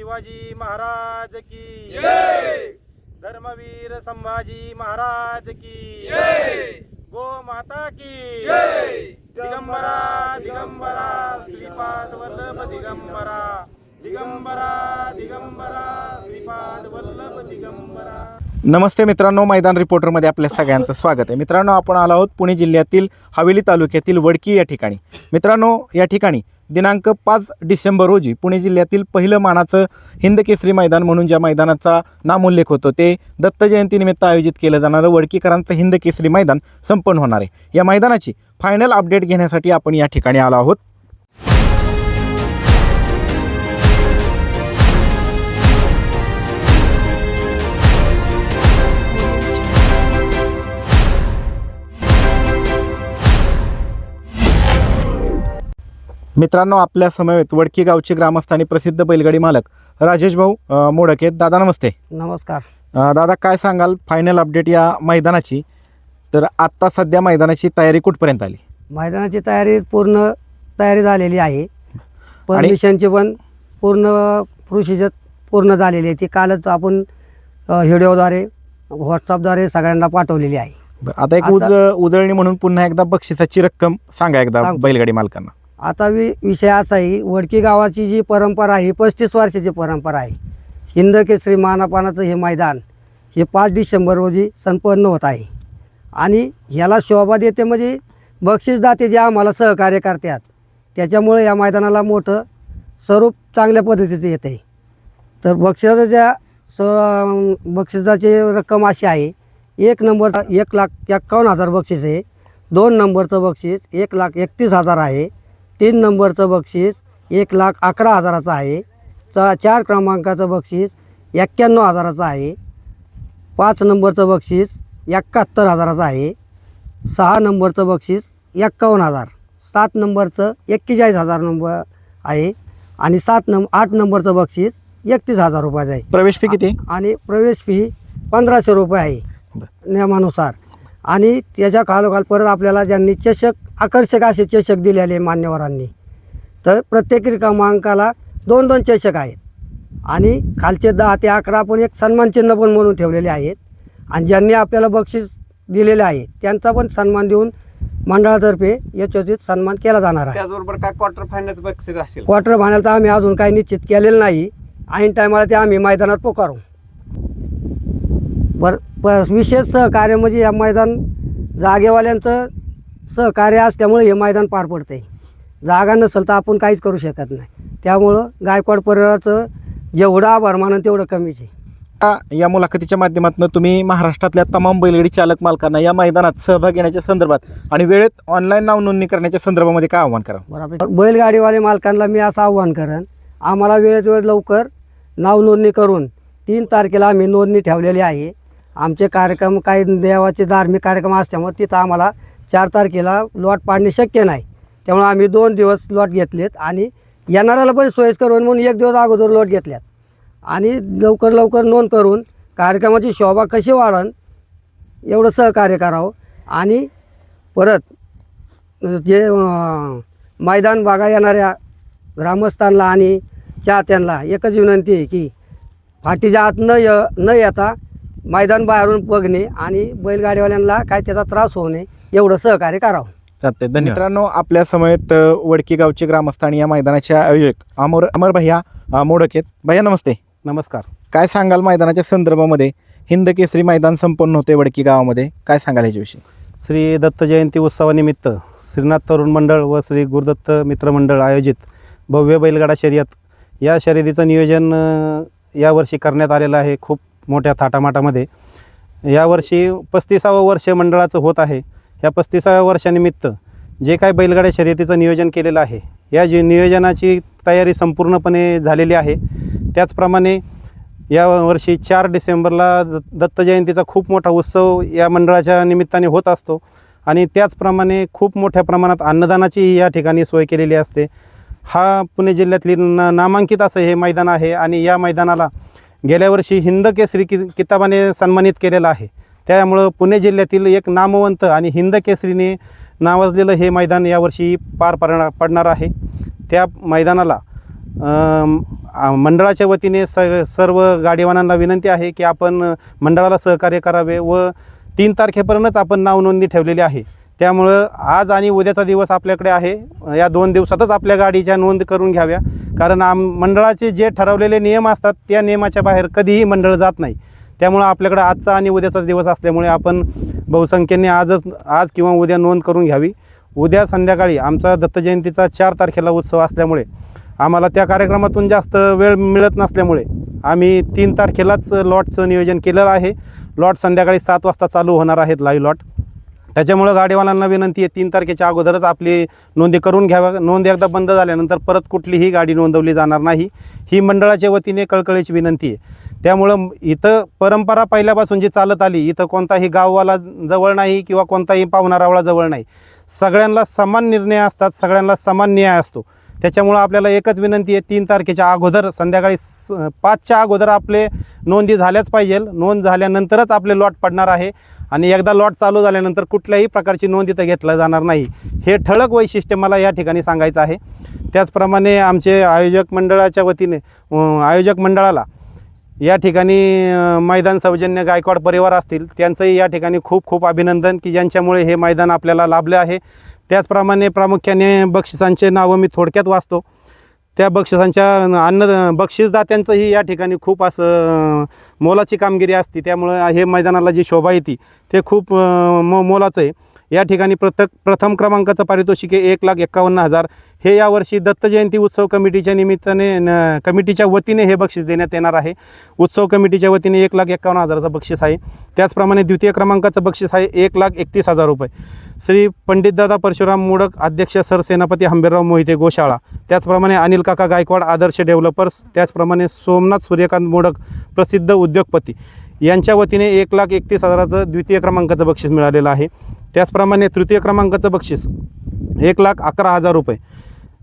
शिवाजी महाराज की जय! धर्मवीर संभाजी महाराज की जय! गो माता की जय! दिगंबरा दिगंबरा श्रीपाद वल्लभ दिगंबरा दिगंबरा दिगंबरा श्रीपाद वल्लभ दिगंबरा। नमस्ते मित्रांनो मैदान रिपोर्टरमध्ये आपल्या सगळ्यांचं स्वागत आहे. मित्रांनो आपण आलो आहोत पुणे जिल्ह्यातील हवेली तालुक्यातील वडकी या ठिकाणी. मित्रांनो या ठिकाणी दिनांक पाच डिसेंबर रोजी पुणे जिल्ह्यातील पहिलं मानाचं हिंद केसरी मैदान म्हणून ज्या मैदानाचा नामोल्लेख होतो ते दत्त जयंतीनिमित्त आयोजित केलं जाणारं वडकीकरांचं हिंद केसरी मैदान संपन्न होणार आहे. या मैदानाची फायनल अपडेट घेण्यासाठी आपण या ठिकाणी आलो आहोत. मित्रांनो आपल्या समवेत वडकी गावचे ग्रामस्थ आणि प्रसिद्ध बैलगाडी मालक राजेश भाऊ मोडक आहेत. दादा नमस्ते. नमस्कार. अ, दादा काय सांगाल? फायनल अपडेट या मैदानाची. तर आत्ता सध्या मैदानाची तयारी कुठपर्यंत आली? मैदानाची तयारी पूर्ण तयारी झालेली आहे. परमिशनची पण पूर्ण प्रोसिजर पूर्ण झालेली आहे. ती कालच आपण अ, व्हिडिओद्वारे व्हॉट्सअपद्वारे सगळ्यांना पाठवलेली आहे. बरं, आता एक उज उजळणी म्हणून पुन्हा एकदा बक्षिसाची रक्कम सांगा एकदा सांगतो. बैलगाडी मालकांना. आता वि विषय असा आहे वडकी गावाची जी परंपरा आहे पस्तीस वर्षाची परंपरा आहे. हिंद केसरी मानापानाचं हे मैदान हे पाच डिसेंबर रोजी संपन्न होत आहे. आणि ह्याला शोभा देते म्हणजे बक्षीसदाते जे आम्हाला सहकार्य करतात त्याच्यामुळे या मैदानाला मोठं स्वरूप चांगल्या पद्धतीचं येतं आहे तर बक्षिसाच्या स बक्षिसाची रक्कम अशी आहे एक नंबर एक लाख एक्कावन्न हजार बक्षीस आहे. दोन नंबरचं बक्षीस एक लाख एकतीस हजार आहे. तीन नंबरचं बक्षीस एक लाख अकरा हजाराचं आहे. चा चार क्रमांकाचं बक्षीस एक्क्याण्णव हजाराचं आहे. पाच नंबरचं बक्षीस एकाहत्तर हजाराचं आहे. सहा नंबरचं बक्षीस एक्कावन्न हजार. सात नंबरचं एक्केचाळीस हजार नंबर आहे. आणि सात नंब आठ नंबरचं बक्षीस एकतीस हजार रुपयाचं आहे. प्रवेश फी किती? आणि प्रवेश फी पंधराशे रुपये आहे. नियमानुसार. आणि त्याच्या खालोखाल परत आपल्याला ज्यांनी चषक आकर्षक असे चषक दिलेले मान्यवरांनी. तर प्रत्येक क्रमांकाला दोन दोन चषक आहेत. आणि खालचे दहा ते अकरा आपण एक सन्मान चिन्ह पण म्हणून ठेवलेले आहेत. आणि ज्यांनी आपल्याला बक्षीस दिलेले आहे त्यांचा पण सन्मान देऊन मंडळातर्फे यशोचित सन्मान केला जाणार आहे. त्याचबरोबर काय क्वार्टर फायनलचं बक्षीस असेल? क्वार्टर फायनलचा आम्ही अजून काही निश्चित केलेलं नाही. ऐन टायमाला ते आम्ही मैदानात पोकारू. बर प विशेष सहकार्य म्हणजे या मैदान जागेवाल्यांचं सहकार्य असल्यामुळे हे मैदान पार पडते जागा नसेल तर आपण काहीच करू शकत नाही. त्यामुळं गायकवाड परिवाराचं जेवढं आभार मानन तेवढं कमीच आहे. या- मुलाखतीच्या माध्यमातून तुम्ही महाराष्ट्रातल्या तमाम बैलगाडी चालक मालकांना या मैदानात सहभाग घेण्याच्या संदर्भात आणि वेळेत ऑनलाईन नाव नोंदणी करण्याच्या संदर्भामध्ये काय आव्हान करा बरं आता बैलगाडीवाले मालकांना मी असं आव्हान करेन आम्हाला वेळेत वेळ लवकर नाव नोंदणी करून तीन तारखेला आम्ही नोंदणी ठेवलेली आहे. आमचे कार्यक्रम काही देवाचे धार्मिक कार्यक्रम असल्यामुळे तिथं आम्हाला चार तारखेला लॉट पाडणे शक्य नाही. त्यामुळे आम्ही दोन दिवस लॉट घेतलेत आणि येणाऱ्याला पण सोयीस्कर होईल म्हणून एक दिवस अगोदर लॉट घेतल्यात. आणि लवकर लवकर नोंद करून कार्यक्रमाची शोभा कशी वाढन एवढं सहकार्य करावं. आणि परत जे मैदान बागा येणाऱ्या ग्रामस्थांना आणि चाहत्यांना एकच विनंती आहे की फाटीच्या आत न य न येता मैदान बाहेरून बघणे आणि बैलगाडीवाल्यांना काय त्याचा त्रास होऊ नये. एवढं सहकार्य करावं. चालतंय. धन्यवाद मित्रांनो आपल्या समयेत वडकी गावचे ग्रामस्थ आणि या मैदानाचे आयोजक अमर अमर भैया अ, मोडक आहेत. भैया नमस्ते. नमस्कार. काय सांगाल मैदानाच्या संदर्भामध्ये? हिंद केसरी मैदान संपन्न होते वडकी गावामध्ये. काय सांगाल ह्याच्याविषयी? श्री दत्त जयंती उत्सवानिमित्त श्रीनाथ तरुण मंडळ व श्री गुरुदत्त मित्र मंडळ आयोजित भव्य बैलगाडा शर्यत या शर्यतीचं नियोजन अ, यावर्षी करण्यात आलेलं आहे खूप मोठ्या थाटामाटामध्ये. यावर्षी पस्तीसावं वर्ष मंडळाचं होत आहे. या पस्तीसाव्या वर्षानिमित्त जे काय बैलगाड्या शर्यतीचं नियोजन केलेलं आहे या जी नियोजनाची तयारी संपूर्णपणे झालेली आहे त्याचप्रमाणे या वर्षी चार डिसेंबरला द दत्त जयंतीचा खूप मोठा उत्सव या मंडळाच्या निमित्ताने होत असतो आणि त्याचप्रमाणे खूप मोठ्या प्रमाणात अन्नदानाची या ठिकाणी सोय केलेली असते. हा पुणे जिल्ह्यातली ना नामांकित असं हे मैदान आहे आणि या मैदानाला गेल्या वर्षी हिंद केसरी कि किताबाने सन्मानित केलेलं आहे. त्यामुळं पुणे जिल्ह्यातील एक नामवंत आणि हिंद केसरीने नावाजलेलं हे मैदान यावर्षी पार पडणार पडणार आहे. त्या मैदानाला मंडळाच्या वतीने स सर्व गाडीवानांना विनंती आहे की आपण मंडळाला सहकार्य करावे व तीन तारखेपर्यंतच आपण नाव नोंदणी ठेवलेली आहे. त्यामुळं आज आणि उद्याचा दिवस आपल्याकडे आहे. या दोन दिवसातच आपल्या गाडीच्या नोंद करून घ्याव्या. कारण आम मंडळाचे जे ठरवलेले नियम असतात त्या नियमाच्या बाहेर कधीही मंडळ जात नाही. त्यामुळं आपल्याकडं आजचा आणि उद्याचा दिवस असल्यामुळे आपण बहुसंख्येने आजच आज किंवा उद्या नोंद करून घ्यावी. उद्या संध्याकाळी आमचा दत्तजयंतीचा चार तारखेला उत्सव असल्यामुळे आम्हाला त्या कार्यक्रमातून जास्त वेळ मिळत नसल्यामुळे आम्ही तीन तारखेलाच लॉटचं नियोजन केलेलं आहे. लॉट संध्याकाळी सात वाजता चालू होणार आहेत लाईव्ह लॉट. त्याच्यामुळं गाडीवाल्यांना विनंती आहे तीन तारखेच्या अगोदरच आपली नोंदी करून घ्याव्या. नोंद एकदा बंद झाल्यानंतर परत कुठलीही गाडी नोंदवली जाणार नाही. ही मंडळाच्या वतीने कळकळीची विनंती आहे. त्यामुळं इथं परंपरा पहिल्यापासून जी चालत आली इथं कोणताही गाववाला जवळ नाही किंवा कोणताही पाहुणारावळा जवळ नाही. सगळ्यांना समान निर्णय असतात सगळ्यांना समान न्याय असतो. त्याच्यामुळं आपल्याला एकच विनंती आहे तीन तारखेच्या अगोदर संध्याकाळी स पाचच्या अगोदर आपले नोंदी झाल्याच पाहिजे नोंद झाल्यानंतरच आपले लॉट पडणार आहे. आणि एकदा लॉट चालू झाल्यानंतर कुठल्याही प्रकारची नोंद इथं घेतलं जाणार नाही. हे ठळक वैशिष्ट्य मला या ठिकाणी सांगायचं आहे. त्याचप्रमाणे आमचे आयोजक मंडळाच्या वतीने आयोजक मंडळाला या ठिकाणी मैदान सौजन्य गायकवाड परिवार असतील त्यांचंही या ठिकाणी खूप खूप अभिनंदन की ज्यांच्यामुळे हे मैदान आपल्याला लाभले आहे. त्याचप्रमाणे प्रामुख्याने बक्षिसांचे नावं मी थोडक्यात वाचतो. त्या बक्षिसांच्या अन्न बक्षीसदात्यांचंही या ठिकाणी खूप असं मोलाची कामगिरी असते. त्यामुळं हे मैदानाला जी शोभा येते ते खूप मो मोलाचं आहे. या ठिकाणी प्रत्येक प्रथम क्रमांकाचं पारितोषिक आहे एक लाख एक्कावन्न हजार. हे यावर्षी दत्त जयंती उत्सव कमिटीच्या निमित्ताने न कमिटीच्या वतीने हे बक्षीस देण्यात येणार आहे. उत्सव कमिटीच्या वतीने एक लाख एक्कावन्न हजाराचं बक्षीस आहे. त्याचप्रमाणे द्वितीय क्रमांकाचं बक्षीस आहे एक लाख एकतीस हजार रुपये. श्री पंडितदादा परशुराम मोडक अध्यक्ष सरसेनापती हंबीरराव मोहिते गोशाळा त्याचप्रमाणे अनिल काका गायकवाड आदर्श डेव्हलपर्स त्याचप्रमाणे सोमनाथ सूर्यकांत मोडक प्रसिद्ध उद्योगपती. यांच्या वतीने एक लाख एकतीस हजाराचं द्वितीय क्रमांकाचं बक्षीस मिळालेलं आहे. त्याचप्रमाणे तृतीय क्रमांकाचं बक्षीस एक लाख अकरा हजार रुपये.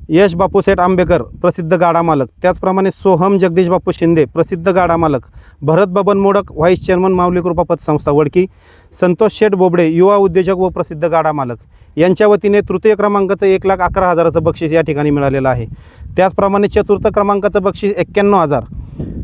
यश बापू सेठ आंबेकर प्रसिद्ध गाडा मालक. त्याचप्रमाणे सोहम जगदीश बापू शिंदे प्रसिद्ध गाडा मालक. भरत बबन मोडक व्हाईस चेअरमन माऊली कृपा पतसंस्था वडकी. संतोष शेठ बोबडे युवा उद्योजक व प्रसिद्ध गाडा मालक. यांच्या वतीने तृतीय क्रमांकाचं एक लाख अकरा हजाराचं बक्षीस या ठिकाणी मिळालेलं आहे. त्याचप्रमाणे चतुर्थ क्रमांकाचं बक्षीस एक्क्याण्णव हजार.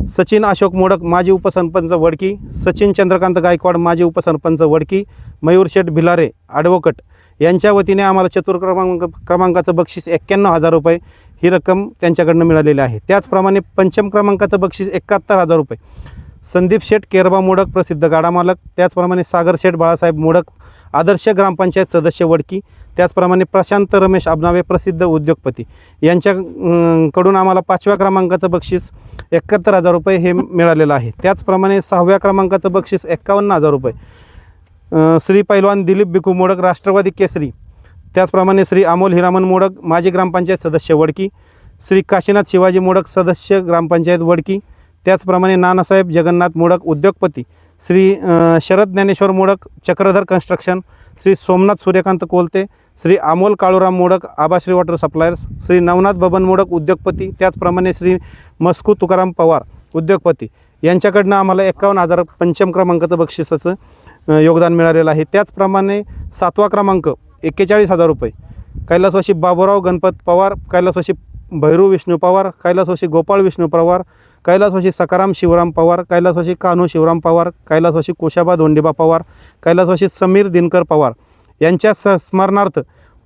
सचिन अशोक मोडक माजी उपसरपंच वडकी. सचिन चंद्रकांत गायकवाड माजी उपसरपंच वडकी. मयूर शेठ भिलारे ॲडव्होकेट. यांच्या वतीने आम्हाला चतुर क्रमांक क्रमांकाचं बक्षीस एक्क्याण्णव हजार रुपये ही रक्कम त्यांच्याकडनं मिळालेली आहे. त्याचप्रमाणे पंचम क्रमांकाचं बक्षीस एकाहत्तर हजार रुपये. संदीप शेठ केरबा मोडक प्रसिद्ध गाडा मालक. त्याचप्रमाणे सागर शेठ बाळासाहेब मोडक आदर्श ग्रामपंचायत सदस्य वडकी. त्याचप्रमाणे प्रशांत रमेश आबनावे प्रसिद्ध उद्योगपती. यांच्या कडून आम्हाला पाचव्या क्रमांकाचं बक्षीस एकाहत्तर हजार रुपये हे मिळालेलं आहे. त्याचप्रमाणे सहाव्या क्रमांकाचं बक्षीस एक्कावन्न हजार रुपये. श्री पैलवान दिलीप बिकू मोडक राष्ट्रवादी केसरी. त्याचप्रमाणे श्री अमोल हिरामन मोडक माजी ग्रामपंचायत सदस्य वडकी. श्री काशीनाथ शिवाजी मोडक सदस्य ग्रामपंचायत वडकी. त्याचप्रमाणे नानासाहेब जगन्नाथ मोडक उद्योगपती. Shri Sharad Dnyaneshwar Modak Chakradhar construction. Shri Somnath Suryakant Kolte. Shri Amol Kaluram Modak Abashri water suppliers. Shri Navnath Baban Modak उद्योगपती. त्याचप्रमाणे श्री मस्कू तुकाराम पवार उद्योगपती. यांच्याकडनं आम्हाला एकावन्न हजार पंचम क्रमांकाचं बक्षिसाचं योगदान मिळालेलं आहे. त्याचप्रमाणे सातवा क्रमांक एक्केचाळीस हजार रुपये. कैलासवाशी बाबूराव गणपत पवार कैलासवाशी भैरू विष्णू पवार कैलासवाशी गोपाळ विष्णू पवार कैलासवाशी सकाराम शिवराम पवार कैलासवाशी कान्हू शिवराम पवार कैलासवाशी कोशाबा धोंडीबा पवार कैलासवाशी समीर दिनकर पवार यांच्या स स्मरणार्थ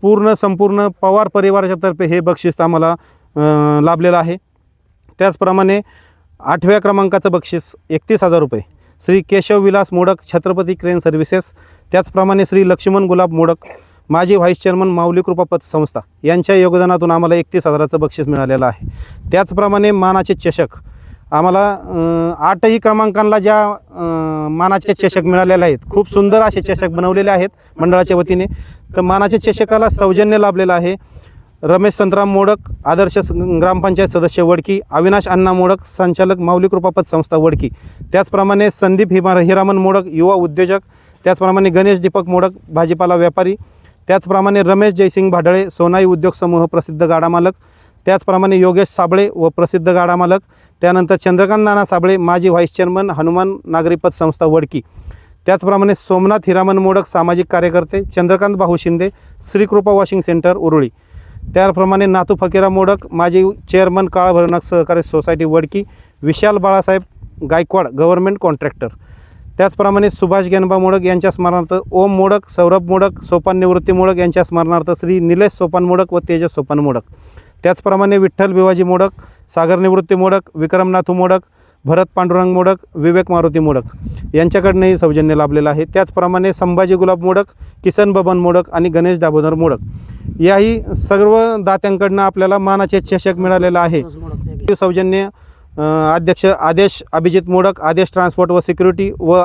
पूर्ण संपूर्ण पवार परिवाराच्यातर्फे हे बक्षीस आम्हाला लाभलेलं आहे. त्याचप्रमाणे आठव्या क्रमांकाचं बक्षीस एकतीस हजार रुपये. श्री केशव विलास मोडक छत्रपती क्रेन सर्व्हिसेस त्याचप्रमाणे श्री लक्ष्मण गुलाब मोडक माजी व्हाईस चेअरमन माऊली कृपा पतसंस्था यांच्या योगदानातून आम्हाला एकतीस हजाराचं बक्षीस मिळालेलं आहे. त्याचप्रमाणे मानाचे चषक आम्हाला आठही क्रमांकांना ज्या मानाचे चषक मिळालेले आहेत खूप सुंदर असे चषक बनवलेले आहेत मंडळाच्या वतीने. तर मानाचे चषकाला सौजन्य लाभलेलं आहे. रमेश संतराम मोडक आदर्श ग्रामपंचायत सदस्य वडकी अविनाश अण्णा मोडक संचालक माऊली कृपापत संस्था वडकी. त्याचप्रमाणे संदीप हिमा हिरामन मोडक युवा उद्योजक त्याचप्रमाणे गणेश दीपक मोडक भाजीपाला व्यापारी. त्याचप्रमाणे रमेश जयसिंग भाडळे सोनाई उद्योग समूह प्रसिद्ध गाडा मालक. त्याचप्रमाणे योगेश साबळे व प्रसिद्ध गाडा मालक. त्यानंतर चंद्रकांत नाना साबळे माजी व्हाईस चेअरमन हनुमान नागरीपत संस्था वडकी. त्याचप्रमाणे सोमनाथ हिरामन मोडक सामाजिक कार्यकर्ते चंद्रकांत भाऊ शिंदे श्रीकृपा वॉशिंग सेंटर उरुळी. त्याप्रमाणे नातू फकीरा मोडक माजी चेअरमन काळभरणक सहकारी society Wadki Vishal Balasaheb Gaikwad government contractor त्याचप्रमाणे सुभाष गेनबा मोडक यांच्या स्मरणार्थ ओम मोडक सौरभ मोडक सोपान निवृत्ती मोडक यांच्या स्मरणार्थ श्री निलेश सोपान मोडक व तेजस सोपान मोडक. त्याचप्रमाणे विठ्ठल भिवाजी मोडक सागर निवृत्ती मोडक विक्रमनाथू मोडक भरत पांडुरंग मोडक विवेक मारुती मोडक यांच्याकडनंही सौजन्य लाभलेलं आहे. त्याचप्रमाणे संभाजी गुलाब मोडक किसन बबन मोडक आणि गणेश दाभोदर मोडक. याही सर्व दात्यांकडनं आपल्याला मानाचे चषक मिळालेलं आहे. सौजन्य अध्यक्ष आदेश अभिजित मोडक आदेश ट्रान्सपोर्ट व सिक्युरिटी व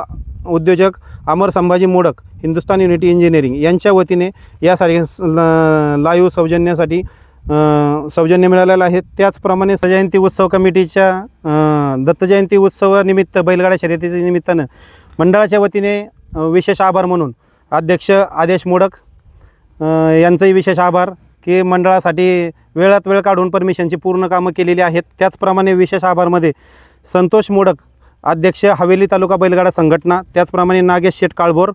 उद्योजक अमर संभाजी मोडक हिंदुस्तान युनिटी इंजिनिअरिंग यांच्या वतीने यासाठी लाईव्ह सौजन्यासाठी सौजन्य मिळालेलं आहे. त्याचप्रमाणे सजयंती उत्सव कमिटीच्या दत्तजयंती उत्सवानिमित्त बैलगाडा शर्यतीच्या निमित्तानं मंडळाच्या वतीने विशेष आभार म्हणून अध्यक्ष आदेश मोडक यांचंही विशेष आभार की मंडळासाठी वेळात वेळ काढून परमिशनची पूर्ण कामं केलेली आहेत. त्याचप्रमाणे विशेष आभारमध्ये संतोष मोडक अध्यक्ष हवेली तालुका बैलगाडा संघटना त्याचप्रमाणे नागेश शेट काळभोर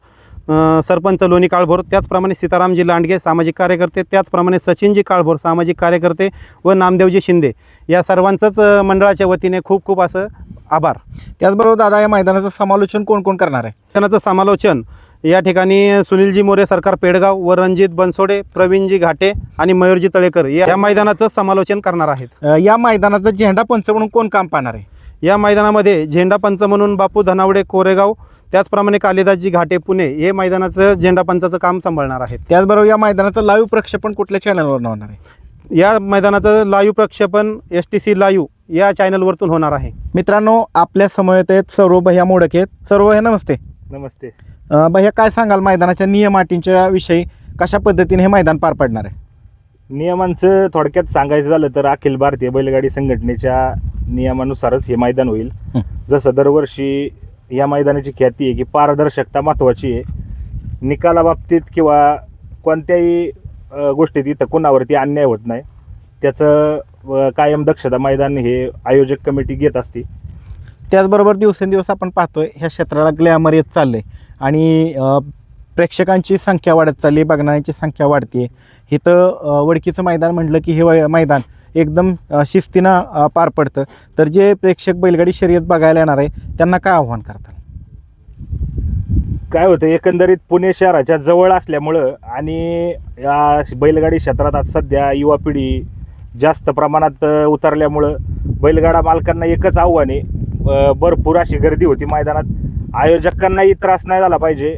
सरपंच लोणी काळभोर त्याचप्रमाणे सीतारामजी लांडगे सामाजिक कार्यकर्ते त्याचप्रमाणे सचिनजी काळभोर सामाजिक कार्यकर्ते व नामदेवजी शिंदे. या सर्वांचंच मंडळाच्या वतीने खूप खूप असं आभार. त्याचबरोबर दादा या मैदानाचं समालोचन कोण कोण करणार आहे? मैदानाचं समालोचन या ठिकाणी सुनीलजी मोरे सरकार पेडगाव व रणजित बनसोडे प्रवीणजी घाटे आणि मयूरजी तळेकर या या मैदानाचं समालोचन करणार आहेत. या मैदानाचा झेंडा पंच म्हणून कोण काम पाहणार आहे? या मैदानामध्ये झेंडा पंच म्हणून बापू धनावडे कोरेगाव त्याचप्रमाणे कालिदासजी घाटे पुणे हे मैदानाचं झेंडा पंचाचं काम सांभाळणार आहेत. त्याचबरोबर या मैदानाचं लाईव्ह प्रक्षेपण कुठल्या चॅनलवर होणार आहे? या मैदानाचं लाईव्ह प्रक्षेपण एस टी सी लाईव्ह या चॅनलवरतून होणार आहे. मित्रांनो आपल्यासमोर आहेत सर्व भैया मोडक आहेत. सर्व हे नमस्ते. नमस्ते. भैया काय सांगाल मैदानाच्या नियम अटींच्या विषयी? कशा पद्धतीने हे मैदान पार पडणार आहे? नियमांचं थोडक्यात सांगायचं झालं तर अखिल भारतीय बैलगाडी संघटनेच्या नियमानुसारच हे मैदान होईल. जसं दरवर्षी या मैदानाची ख्याती आहे की पारदर्शकता महत्त्वाची आहे. निकालाबाबतीत किंवा कोणत्याही गोष्टीत इथं कुणावरती अन्याय होत नाही. त्याचं कायम दक्षता मैदान हे आयोजक कमिटी घेत असते. त्याचबरोबर दिवसेंदिवस आपण पाहतोय ह्या क्षेत्राला ग्लॅमर येत चाललंय. आणि प्रेक्षकांची संख्या वाढत चालली बघणाऱ्यांची संख्या वाढते इथं वडकीचं मैदान म्हटलं की हे मैदान. एकदम शिस्तीनं पार पडतं. तर जे प्रेक्षक बैलगाडी शर्यत बघायला येणार आहे त्यांना काय आव्हान करतात काय होतं एकंदरीत पुणे शहराच्या जवळ असल्यामुळं आणि या बैलगाडी क्षेत्रात आज सध्या युवा पिढी जास्त प्रमाणात उतरल्यामुळं बैलगाडा मालकांना एकच आव्हान आहे भरपूर अशी गर्दी होती मैदानात. आयोजकांनाही त्रास नाही झाला पाहिजे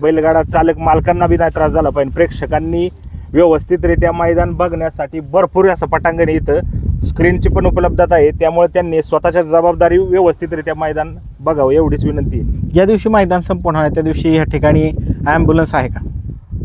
बैलगाडा चालक मालकांना बी नाही त्रास झाला पाहिजे प्रेक्षकांनी व्यवस्थितरित्या मैदान बघण्यासाठी भरपूर असं पटांगण इथं. स्क्रीनची पण उपलब्धता आहे त्यामुळे त्यांनी स्वतःच्या जबाबदारी व्यवस्थितरित्या मैदान बघावं एवढीच विनंती आहे. ज्या दिवशी मैदान संपूर्ण आहे त्या दिवशी ह्या ठिकाणी ॲम्ब्युलन्स आहे का?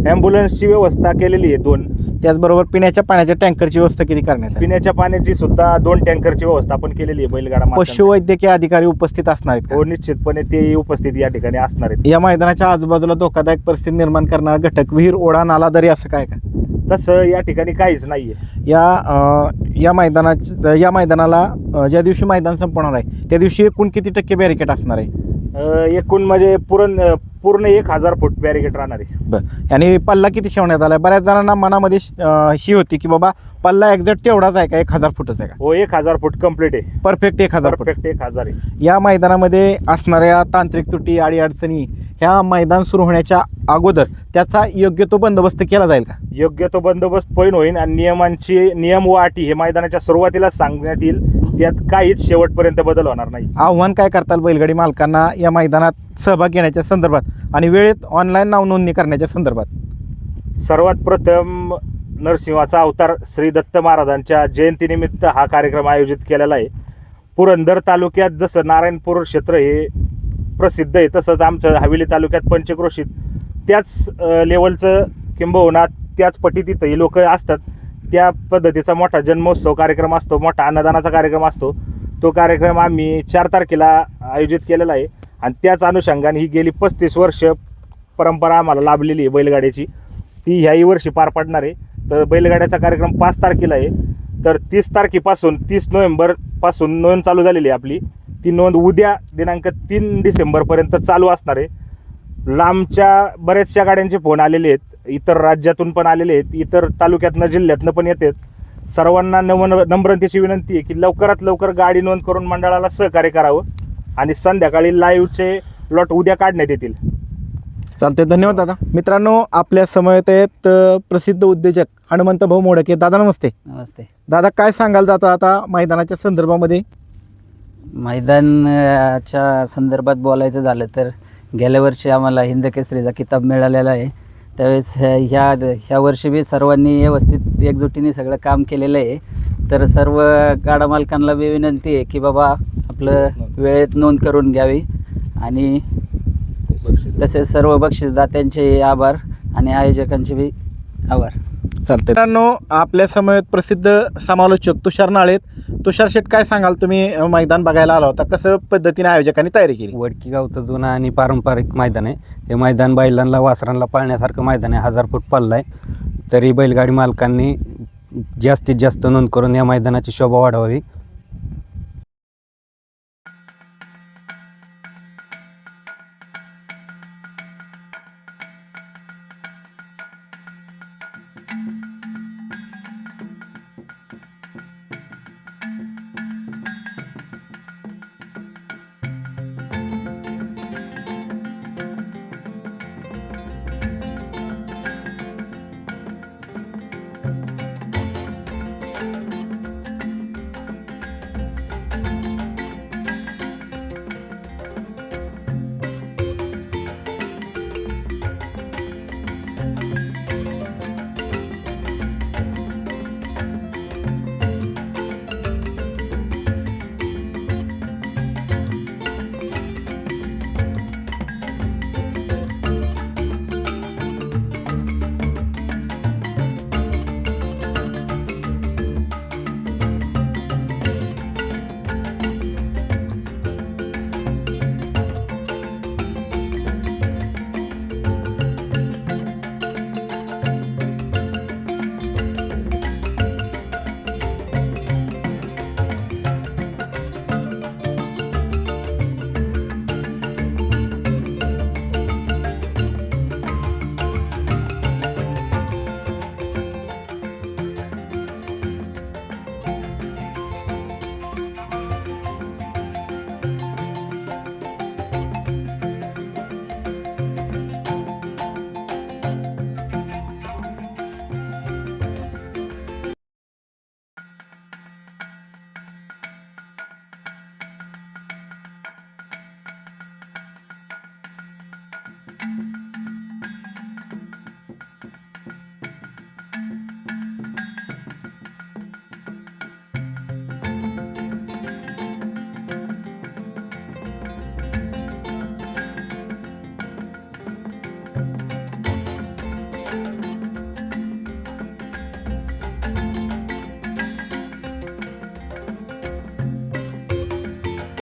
ॲम्ब्युलन्सची व्यवस्था केलेली आहे दोन. त्याचबरोबर पिण्याच्या पाण्याच्या टँकरची व्यवस्था किती करण्यात आली? पिण्याच्या पाण्याची सुद्धा दोन टँकरची व्यवस्था आपण केलेली आहे बैलगाडा. पशुवैद्यकीय अधिकारी उपस्थित असणार आहेत का? हो निश्चितपणे ते उपस्थित या ठिकाणी असणार आहेत. या मैदानाच्या आजूबाजूला धोकादायक परिस्थिती निर्माण करणारा घटक विहीर ओढा नाला दरी असं काय का? तसं या ठिकाणी काहीच नाहीये. या अ, या मैदानाच्या या मैदानाला अ, ज्या दिवशी मैदान संपणार आहे त्या दिवशी एकूण किती टक्के बॅरिकेड असणार आहे? अं, एकूण म्हणजे पूर्ण पूर्ण एक हजार फूट बॅरिकेड राहणार आहे. बरं. आणि पल्ला किती शेवण्यात आला बऱ्याच जणांना मनामध्ये अ, ही होती की बाबा पल्ला एक्झॅक्ट तेवढाच आहे का? एक हजार फुटच आहे का? हो एक हजार फूट कंप्लीट आहे. परफेक्ट एक हजार फूट. परफेक्ट एक हजार आहे. या मैदानामध्ये असणाऱ्या तांत्रिक त्रुटी अडीअडचणी ह्या मैदान सुरू होण्याच्या अगोदर त्याचा योग्य तो बंदोबस्त केला जाईल का? योग्य तो बंदोबस्त पैन होईल आणि नियमांची नियम व अटी हे मैदानाच्या सुरुवातीलाच सांगण्यात येईल. त्यात काहीच शेवटपर्यंत बदल होणार नाही. आव्हान काय करताल बैलगाडी मालकांना या मैदानात सहभाग घेण्याच्या संदर्भात आणि वेळेत ऑनलाईन नाव नोंदणी करण्याच्या संदर्भात? सर्वात प्रथम नरसिंहाचा अवतार श्री दत्त महाराजांच्या जयंतीनिमित्त हा कार्यक्रम आयोजित केलेला आहे. पुरंदर तालुक्यात जसं नारायणपूर क्षेत्र हे प्रसिद्ध आहे तसंच आमचं हवेली तालुक्यात पंचक्रोशीत त्याच अ, लेवलचं किंबहुना त्याच पटीत इथं लोक असतात. त्या पद्धतीचा मोठा जन्मोत्सव कार्यक्रम असतो मोठा अन्नदानाचा कार्यक्रम असतो. तो कार्यक्रम आम्ही चार तारखेला आयोजित केलेला आहे आणि त्याच अनुषंगाने ही गेली पस्तीस वर्ष परंपरा आम्हाला लाभलेली आहे बैलगाड्याची. ती ह्याही वर्षी पार पडणार आहे. तर बैलगाड्याचा कार्यक्रम पाच तारखेला आहे. तर तीस तारखेपासून तीस नोव्हेंबरपासून नोंद चालू झालेली आहे आपली. ती नोंद उद्या दिनांक तीन डिसेंबरपर्यंत चालू असणार आहे. लांबच्या बऱ्याचशा गाड्यांचे फोन आलेले आहेत. इतर राज्यातून पण आलेले आहेत. इतर तालुक्यातनं जिल्ह्यातनं पण येतात सर्वांना नव नम्रतेची विनंती आहे की लवकरात लवकर गाडी नोंद करून मंडळाला सहकार्य करावं आणि संध्याकाळी लाईव्हचे लॉट उद्या काढण्यात येतील. चालते धन्यवाद दादा. मित्रांनो आपल्या समवेत आहेत अ, प्रसिद्ध उद्योजक हनुमंत भाऊ मोडके दादा नमस्ते. नमस्ते. दादा काय सांगाल जाता आता मैदानाच्या संदर्भामध्ये? मैदानाच्या संदर्भात बोलायचं झालं तर गेल्या वर्षी आम्हाला हिंद केसरीचा किताब मिळालेला आहे. त्यावेळेस ह्या ह्या ह्या वर्षी बी सर्वांनी व्यवस्थित एकजुटीने सगळं काम केलेलं आहे. तर सर्व गाडा मालकांना बी विनंती आहे की बाबा आपलं वेळेत नोंद करून घ्यावी. आणि तसेच सर्व बक्षीसदात्यांचे आभार आणि आयोजकांचे बी आभार. चालते मित्रांनो आपल्या समवेत प्रसिद्ध समालोचक तुषार नाळेत तुषार शेट काय सांगाल? तुम्ही अ, मैदान बघायला आला होता. कसं पद्धतीने आयोजकांनी तयारी केली? वडकी गावचं जुनं आणि पारंपरिक मैदान आहे. हे मैदान बैलांना वासरांना पाळण्यासारखं मैदान आहे. हजार फूट पल्ला आहे. तरी बैलगाडी मालकांनी जास्तीत जास्त नोंद करून या मैदानाची शोभा वाढवावी.